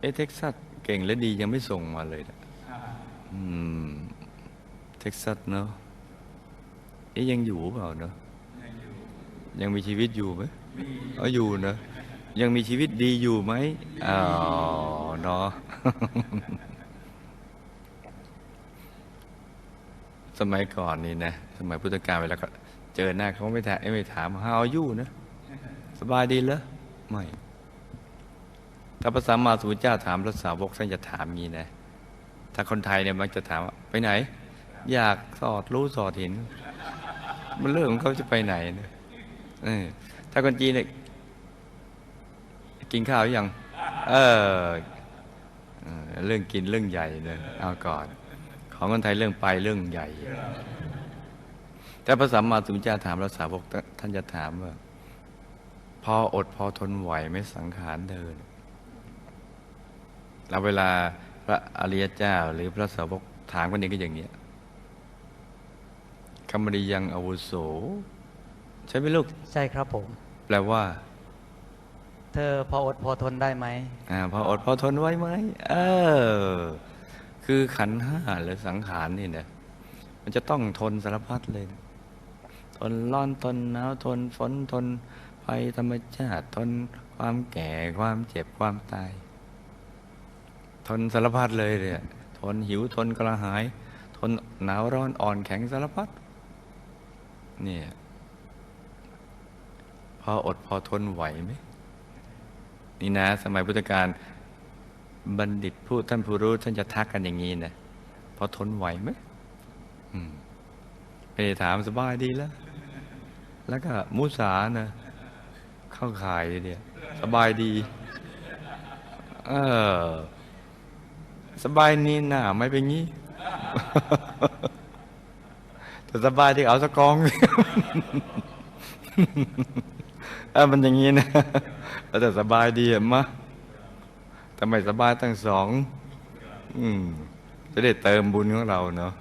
เอะเท็กซัสเก่งและดียังไม่ส่งมาเลยนะอืม เท็กซัสเนาะเอ๊ะยังอยู่เปล่าเนาะยังมีชีวิตอยู่ไหมอ๋ออยู่เนอะยังมีชีวิตดีอยู่ไหมอ๋อเนาะสมัยก่อนนี่นะ สมัยพุทธกาลเวลาก็เจอหน้าเขาไม่ถามไม่ถาม how are you นะ สบายดีเหรอไม่ ถ้าพระสัมมาสัมพุทธเจ้าถามพระสาวกท่านจะถามงี้นะ ถ้าคนไทยเนี่ยมักจะถามว่าไปไหน อยากสอดรู้สอดเห็น มันเรื่องของเขาจะไปไหนเนี่ยถ้าคนจีนเนี่ยกินข้าวอยัง เออ เรื่องกินเรื่องใหญ่เลยเอาก่อน ของคนไทยเรื่องไปเรื่องใหญ่ แต่พระสัมมาสัมพุทธเจ้าถามพระสาวกท่านจะถามว่า พออดพอทนไหวไหมสังขารเดิน แล้วเวลาพระอริยเจ้า หรือพระสาวกถามกันเองก็อย่างเนี้ยคำบริยังอาวุโส ใช่ไหมลูก ใช่ครับผม แปลว่า เธอพออดพอทนได้ไหมอ่าพออดพอทนไว้ไหมเออ คือขันธ์ห้าหรือสังขารนี่เนี่ยมันจะต้องทนสารพัดเลยนะทนร้อนทนหนาวทนฝนทนภัยธรรมชาติทนความแก่ความเจ็บความตาย ทนสารพัดเลยเนี่ยทนหิวทนกระหาย ทนหนาวร้อนอ่อนแข็งสารพัดเนี่ยพออดพอทนไหวไหมนี่นะ สมัยพุทธกาลบัณฑิตผู้ท่านผู้รู้ท่านจะทักกันอย่างนี้นะพอทนไหวไหมอืมไม่ได้ถามสบายดีแล้ว แล้วก็มุสานะเข้าข่ายเดียวสบายดี เออ สบายนี่น่าไม่เป็นงี้ แต่สบายที่เอาสกองเออมันอย่างนี้นะแต่สบายดีอะมะทำไมสบายตั้งสอง อืม จะได้เติมบุญของเราเนาะ